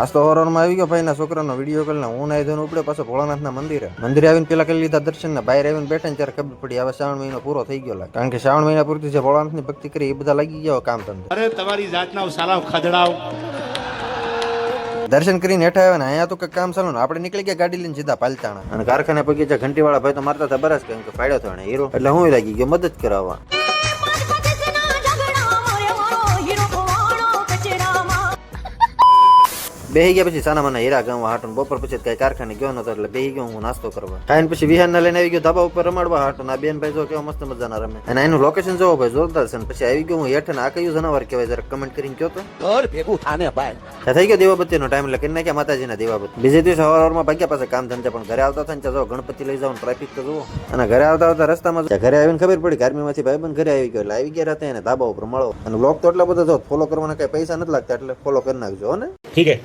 આજ તો હોરરમાં આવી ગયો ભાઈના છોકરાનો વીડિયો કોલ ને હું નાઈ ધોઈને ઉપડે પાછો ભોળાનાથના મંદિરે. મંદિરે આવીને પેલા કરી લીધા દર્શન ને બહાર આવીને બેઠા ને ત્યારે ખબર પડી હવે શ્રાવણ મહિનો પૂરો થઈ ગયો લાગે. કારણ કે શ્રાવણ મહિના પૂરતી જે ભોળાનાથની ભક્તિ કરી એ બધા લાગી ગયા કામ ધંધો. અરે તમારી જાતના સાલા ખદડાવ દર્શન કરીને હેઠા આવ્યા ને અહીંયા તો કંઈક કામ ચાલુ ને આપણે નીકળી ગયા ગાડી લઈને સીધા પાલતાણા. અને કારખાને પગે ઘંટી ઘંટીવાળા ભાઈ તો મારતા હતા બરાસ કેમ કે ફાયદો થયો હીરો. એટલે હું લાગી ગયો મદદ કરાવવા. બેહી ગયા પછી સાના મને હીરા ગામવા હાટું બપોર પછી કઈ કારખાને ગયો નતો એટલે બેહી ગયો હું નાસ્તો કરવા. ખાઈને પછી વિહાર લઈને આવી ગયો ધાબા ઉપર રમાડવા હાટું આ બેન ભાઈ જો કેવો મસ્ત મજાના રમે. અને એનું લોકેશન જોવો ભાઈ જોરદાર છે. પછી આવી ગયો હું હેઠ ને આ કયું જનાવર કહેવાય જરા કમેન્ટ કરીને કયો તો. ભેગું થાને ભાઈ. થઈ ગયો દેવાબત્તી નો ટાઈમ એટલે કરી નાખ્યા માતાજીના દેવાબત્તી. બીજે દિવસે સવારમાં ભાગ્યા પાસે કામ ધંધે પણ ઘરે આવતા થાય ને જો ગણપતિ લઈ જાવ ટ્રાફિક તો જુઓ. અને ઘરે આવતા આવતા રસ્તામાં ઘરે આવીને ખબર પડી ગાર્મીમાંથી ભાઈ બંધ ઘરે આવી ગયો એટલે આવી ગયા રાતે એને ધાબા ઉપર મળો અને બ્લોગ તો એટલા બધા જો ફોલો કરવાના કઈ પૈસા નથી લાગતા એટલે ફોલો કરી નાખજો ને? ઠીક હે.